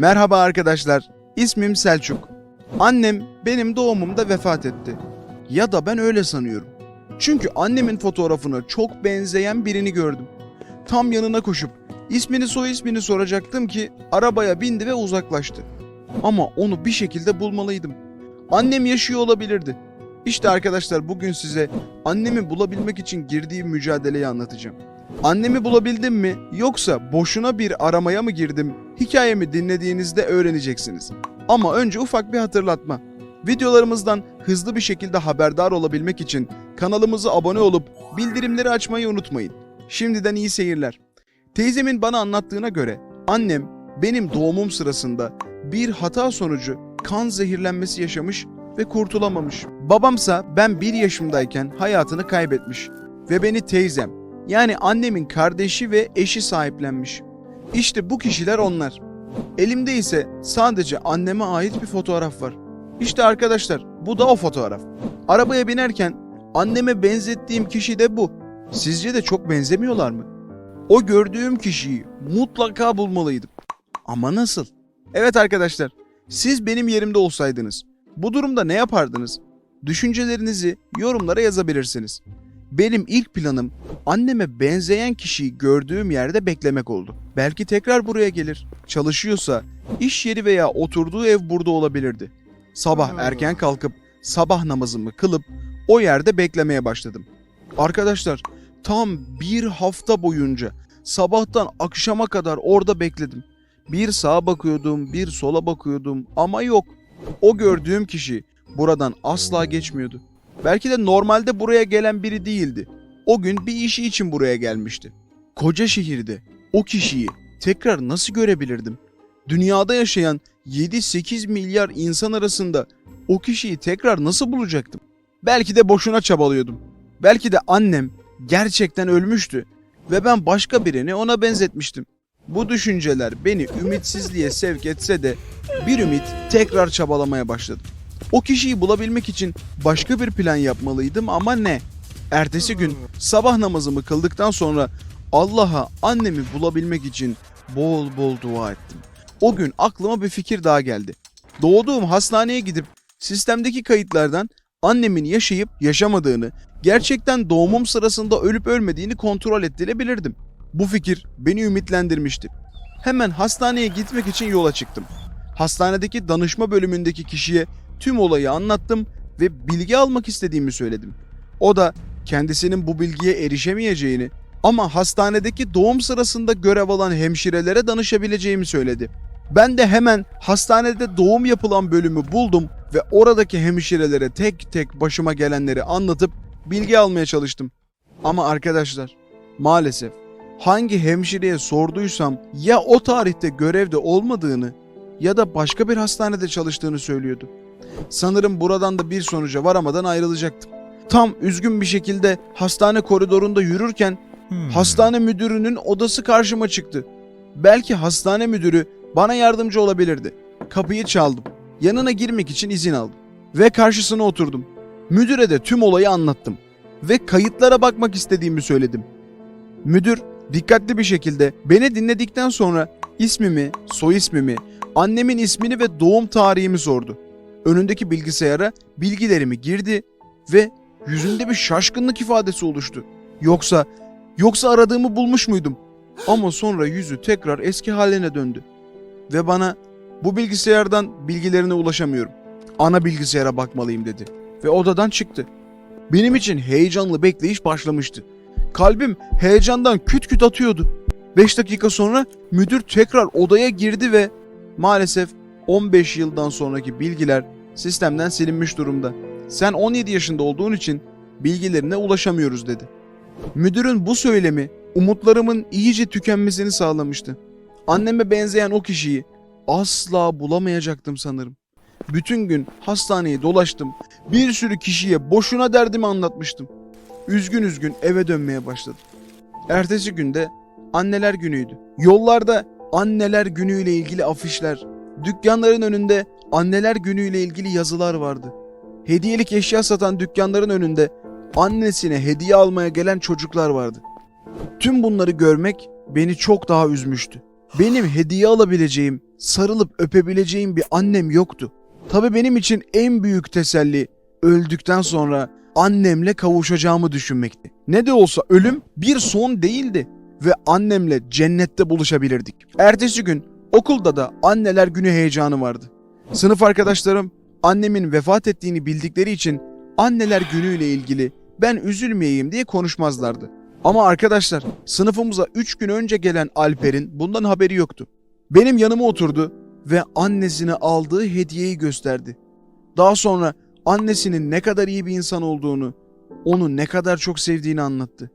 Merhaba arkadaşlar. İsmim Selçuk. Annem benim doğumumda vefat etti. Ya da ben öyle sanıyorum. Çünkü annemin fotoğrafına çok benzeyen birini gördüm. Tam yanına koşup ismini soy ismini soracaktım ki arabaya bindi ve uzaklaştı. Ama onu bir şekilde bulmalıydım. Annem yaşıyor olabilirdi. İşte arkadaşlar bugün size annemi bulabilmek için girdiğim mücadeleyi anlatacağım. Annemi bulabildim mi yoksa boşuna bir aramaya mı girdim? Hikayemi dinlediğinizde öğreneceksiniz. Ama önce ufak bir hatırlatma. Videolarımızdan hızlı bir şekilde haberdar olabilmek için kanalımıza abone olup bildirimleri açmayı unutmayın. Şimdiden iyi seyirler. Teyzemin bana anlattığına göre annem benim doğumum sırasında bir hata sonucu kan zehirlenmesi yaşamış ve kurtulamamış. Babamsa ben bir yaşımdayken hayatını kaybetmiş ve beni teyzem yani annemin kardeşi ve eşi sahiplenmiş. İşte bu kişiler onlar. Elimde ise sadece anneme ait bir fotoğraf var. İşte arkadaşlar bu da o fotoğraf. Arabaya binerken anneme benzettiğim kişi de bu. Sizce de çok benzemiyorlar mı? O gördüğüm kişiyi mutlaka bulmalıydım. Ama nasıl? Evet arkadaşlar, siz benim yerimde olsaydınız bu durumda ne yapardınız? Düşüncelerinizi yorumlara yazabilirsiniz. Benim ilk planım anneme benzeyen kişiyi gördüğüm yerde beklemek oldu. Belki tekrar buraya gelir. Çalışıyorsa iş yeri veya oturduğu ev burada olabilirdi. Sabah erken kalkıp sabah namazımı kılıp o yerde beklemeye başladım. Arkadaşlar tam bir hafta boyunca sabahtan akşama kadar orada bekledim. Bir sağa bakıyordum, bir sola bakıyordum ama yok. O gördüğüm kişi buradan asla geçmiyordu. Belki de normalde buraya gelen biri değildi. O gün bir işi için buraya gelmişti. Koca şehirde o kişiyi tekrar nasıl görebilirdim? Dünyada yaşayan 7-8 milyar insan arasında o kişiyi tekrar nasıl bulacaktım? Belki de boşuna çabalıyordum. Belki de annem gerçekten ölmüştü ve ben başka birini ona benzetmiştim. Bu düşünceler beni ümitsizliğe sevk etse de bir ümit tekrar çabalamaya başladım. O kişiyi bulabilmek için başka bir plan yapmalıydım ama ne? Ertesi gün sabah namazımı kıldıktan sonra Allah'a annemi bulabilmek için bol bol dua ettim. O gün aklıma bir fikir daha geldi. Doğduğum hastaneye gidip sistemdeki kayıtlardan annemin yaşayıp yaşamadığını, gerçekten doğumum sırasında ölüp ölmediğini kontrol ettirebilirdim. Bu fikir beni ümitlendirmişti. Hemen hastaneye gitmek için yola çıktım. Hastanedeki danışma bölümündeki kişiye tüm olayı anlattım ve bilgi almak istediğimi söyledim. O da kendisinin bu bilgiye erişemeyeceğini ama hastanedeki doğum sırasında görev alan hemşirelere danışabileceğimi söyledi. Ben de hemen hastanede doğum yapılan bölümü buldum ve oradaki hemşirelere tek tek başıma gelenleri anlatıp bilgi almaya çalıştım. Ama arkadaşlar maalesef hangi hemşireye sorduysam ya o tarihte görevde olmadığını ya da başka bir hastanede çalıştığını söylüyordu. Sanırım buradan da bir sonuca varamadan ayrılacaktım. Tam üzgün bir şekilde hastane koridorunda yürürken hastane müdürünün odası karşıma çıktı. Belki hastane müdürü bana yardımcı olabilirdi. Kapıyı çaldım. Yanına girmek için izin aldım. Ve karşısına oturdum. Müdüre de tüm olayı anlattım. Ve kayıtlara bakmak istediğimi söyledim. Müdür dikkatli bir şekilde beni dinledikten sonra ismimi, soy ismimi, annemin ismini ve doğum tarihimi sordu. Önündeki bilgisayara bilgilerimi girdi ve yüzünde bir şaşkınlık ifadesi oluştu. Yoksa, yoksa aradığımı bulmuş muydum? Ama sonra yüzü tekrar eski haline döndü. Ve bana bu bilgisayardan bilgilerine ulaşamıyorum. Ana bilgisayara bakmalıyım dedi. Ve odadan çıktı. Benim için heyecanlı bekleyiş başlamıştı. Kalbim heyecandan küt küt atıyordu. 5 dakika sonra müdür tekrar odaya girdi ve maalesef 15 yıldan sonraki bilgiler sistemden silinmiş durumda. Sen 17 yaşında olduğun için bilgilerine ulaşamıyoruz dedi. Müdürün bu söylemi umutlarımın iyice tükenmesini sağlamıştı. Anneme benzeyen o kişiyi asla bulamayacaktım sanırım. Bütün gün hastaneyi dolaştım. Bir sürü kişiye boşuna derdimi anlatmıştım. Üzgün üzgün eve dönmeye başladım. Ertesi günde anneler günüydü. Yollarda anneler günüyle ilgili afişler, dükkanların önünde anneler günüyle ilgili yazılar vardı. Hediyelik eşya satan dükkanların önünde annesine hediye almaya gelen çocuklar vardı. Tüm bunları görmek beni çok daha üzmüştü. Benim hediye alabileceğim sarılıp öpebileceğim bir annem yoktu. Tabii benim için en büyük teselli öldükten sonra annemle kavuşacağımı düşünmekti. Ne de olsa ölüm bir son değildi ve annemle cennette buluşabilirdik. Ertesi gün okulda da anneler günü heyecanı vardı. Sınıf arkadaşlarım annemin vefat ettiğini bildikleri için anneler günüyle ilgili ben üzülmeyeyim diye konuşmazlardı. Ama arkadaşlar sınıfımıza 3 gün önce gelen Alper'in bundan haberi yoktu. Benim yanıma oturdu ve annesine aldığı hediyeyi gösterdi. Daha sonra annesinin ne kadar iyi bir insan olduğunu, onu ne kadar çok sevdiğini anlattı.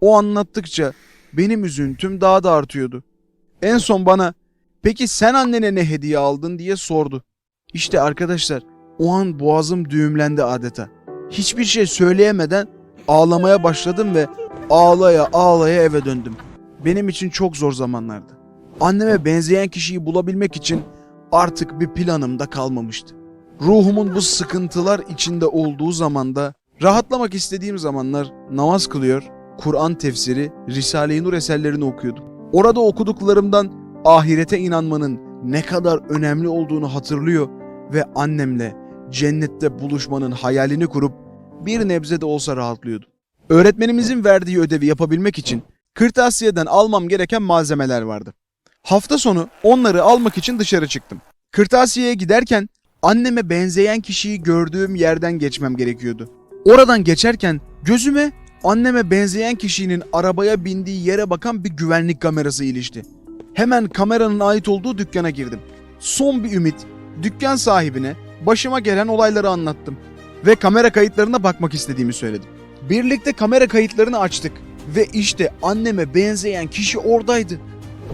O anlattıkça benim üzüntüm daha da artıyordu. En son bana "Peki sen annene ne hediye aldın?" diye sordu. İşte arkadaşlar o an boğazım düğümlendi adeta. Hiçbir şey söyleyemeden ağlamaya başladım ve ağlaya ağlaya eve döndüm. Benim için çok zor zamanlardı. Anneme benzeyen kişiyi bulabilmek için artık bir planım da kalmamıştı. Ruhumun bu sıkıntılar içinde olduğu zamanda, rahatlamak istediğim zamanlar namaz kılıyor, Kur'an tefsiri, Risale-i Nur eserlerini okuyordum. Orada okuduklarımdan ahirete inanmanın ne kadar önemli olduğunu hatırlıyor ve annemle cennette buluşmanın hayalini kurup bir nebze de olsa rahatlıyordum. Öğretmenimizin verdiği ödevi yapabilmek için kırtasiyeden almam gereken malzemeler vardı. Hafta sonu onları almak için dışarı çıktım. Kırtasiyeye giderken anneme benzeyen kişiyi gördüğüm yerden geçmem gerekiyordu. Oradan geçerken gözüme anneme benzeyen kişinin arabaya bindiği yere bakan bir güvenlik kamerası ilişti. Hemen kameranın ait olduğu dükkana girdim. Son bir ümit dükkan sahibine başıma gelen olayları anlattım ve kamera kayıtlarına bakmak istediğimi söyledim. Birlikte kamera kayıtlarını açtık ve işte anneme benzeyen kişi oradaydı.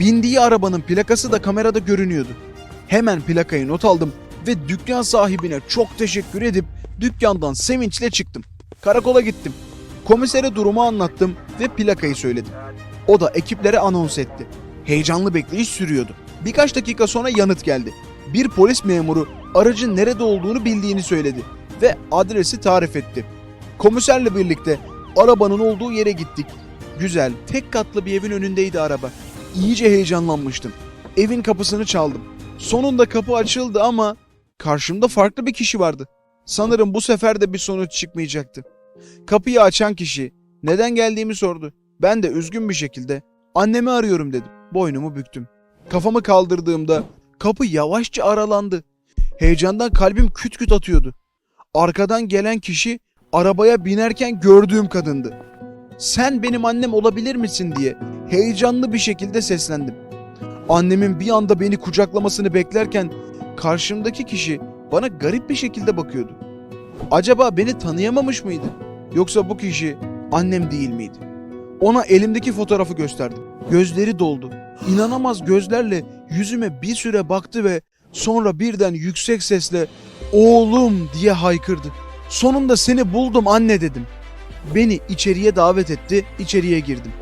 Bindiği arabanın plakası da kamerada görünüyordu. Hemen plakayı not aldım ve dükkan sahibine çok teşekkür edip dükkandan sevinçle çıktım. Karakola gittim. Komisere durumu anlattım ve plakayı söyledim. O da ekiplere anons etti. Heyecanlı bekleyiş sürüyordu. Birkaç dakika sonra yanıt geldi. Bir polis memuru aracın nerede olduğunu bildiğini söyledi ve adresi tarif etti. Komiserle birlikte arabanın olduğu yere gittik. Güzel, tek katlı bir evin önündeydi araba. İyice heyecanlanmıştım. Evin kapısını çaldım. Sonunda kapı açıldı ama karşımda farklı bir kişi vardı. Sanırım bu sefer de bir sonuç çıkmayacaktı. Kapıyı açan kişi neden geldiğimi sordu. Ben de üzgün bir şekilde annemi arıyorum dedim. Boynumu büktüm. Kafamı kaldırdığımda kapı yavaşça aralandı. Heyecandan kalbim küt küt atıyordu. Arkadan gelen kişi arabaya binerken gördüğüm kadındı. Sen benim annem olabilir misin diye heyecanlı bir şekilde seslendim. Annemin bir anda beni kucaklamasını beklerken karşımdaki kişi bana garip bir şekilde bakıyordu. Acaba beni tanıyamamış mıydı? Yoksa bu kişi annem değil miydi? Ona elimdeki fotoğrafı gösterdim. Gözleri doldu. İnanamaz gözlerle yüzüme bir süre baktı ve sonra birden yüksek sesle "Oğlum!" diye haykırdı. Sonunda seni buldum anne dedim. Beni içeriye davet etti, içeriye girdim.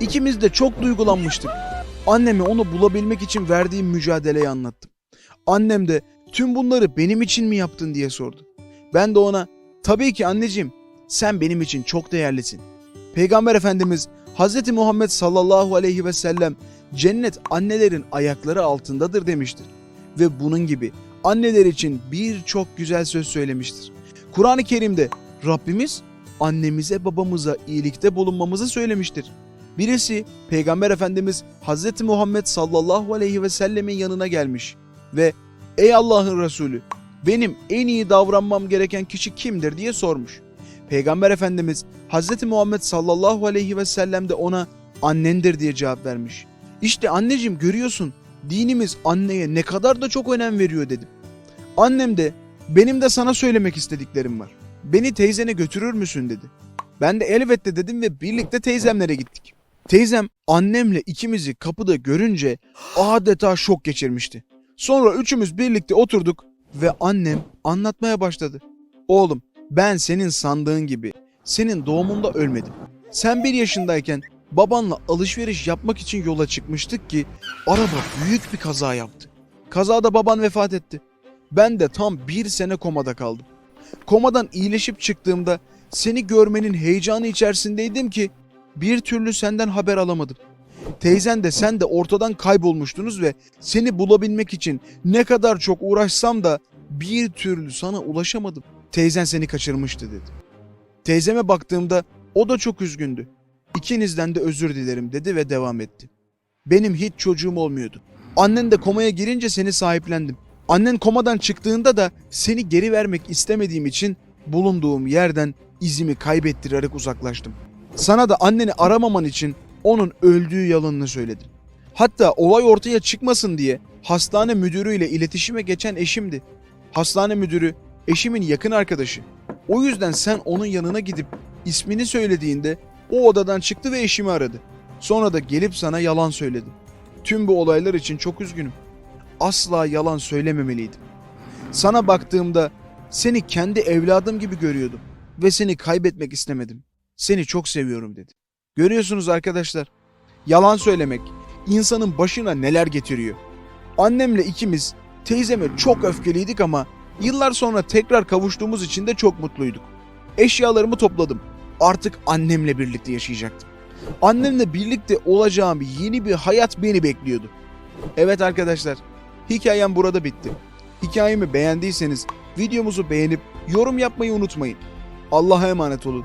İkimiz de çok duygulanmıştık. Anneme onu bulabilmek için verdiğim mücadeleyi anlattım. Annem de tüm bunları benim için mi yaptın diye sordu. Ben de ona tabii ki anneciğim sen benim için çok değerlisin. Peygamber Efendimiz Hz. Muhammed sallallahu aleyhi ve sellem cennet annelerin ayakları altındadır demiştir. Ve bunun gibi anneler için birçok güzel söz söylemiştir. Kur'an-ı Kerim'de Rabbimiz annemize babamıza iyilikte bulunmamızı söylemiştir. Birisi Peygamber Efendimiz Hz. Muhammed sallallahu aleyhi ve sellemin yanına gelmiş ve ey Allah'ın Resulü benim en iyi davranmam gereken kişi kimdir diye sormuş. Peygamber Efendimiz Hz. Muhammed sallallahu aleyhi ve sellem de ona annendir diye cevap vermiş. İşte anneciğim görüyorsun dinimiz anneye ne kadar da çok önem veriyor dedim. Annem de benim de sana söylemek istediklerim var. Beni teyzene götürür müsün dedi. Ben de elbette dedim ve birlikte teyzemlere gittik. Teyzem annemle ikimizi kapıda görünce adeta şok geçirmişti. Sonra üçümüz birlikte oturduk ve annem anlatmaya başladı. Oğlum ben senin sandığın gibi senin doğumunda ölmedim. Sen bir yaşındayken babanla alışveriş yapmak için yola çıkmıştık ki araba büyük bir kaza yaptı. Kazada baban vefat etti. Ben de tam bir sene komada kaldım. Komadan iyileşip çıktığımda seni görmenin heyecanı içerisindeydim ki bir türlü senden haber alamadım. Teyzen de sen de ortadan kaybolmuştunuz ve seni bulabilmek için ne kadar çok uğraşsam da bir türlü sana ulaşamadım. Teyzen seni kaçırmıştı dedi. Teyzeme baktığımda o da çok üzgündü. İkinizden de özür dilerim dedi ve devam etti. Benim hiç çocuğum olmuyordu. Annen de komaya girince seni sahiplendim. Annen komadan çıktığında da seni geri vermek istemediğim için bulunduğum yerden izimi kaybettirerek uzaklaştım. Sana da anneni aramaman için onun öldüğü yalanını söyledim. Hatta olay ortaya çıkmasın diye hastane müdürüyle iletişime geçen eşimdi. Hastane müdürü eşimin yakın arkadaşı. O yüzden sen onun yanına gidip ismini söylediğinde o odadan çıktı ve eşimi aradı. Sonra da gelip sana yalan söyledim. Tüm bu olaylar için çok üzgünüm. Asla yalan söylememeliydim. Sana baktığımda seni kendi evladım gibi görüyordum ve seni kaybetmek istemedim. Seni çok seviyorum dedi. Görüyorsunuz arkadaşlar. Yalan söylemek insanın başına neler getiriyor. Annemle ikimiz teyzeme çok öfkeliydik ama yıllar sonra tekrar kavuştuğumuz için de çok mutluyduk. Eşyalarımı topladım. Artık annemle birlikte yaşayacaktım. Annemle birlikte olacağım yeni bir hayat beni bekliyordu. Evet arkadaşlar, hikayem burada bitti. Hikayemi beğendiyseniz videomuzu beğenip yorum yapmayı unutmayın. Allah'a emanet olun.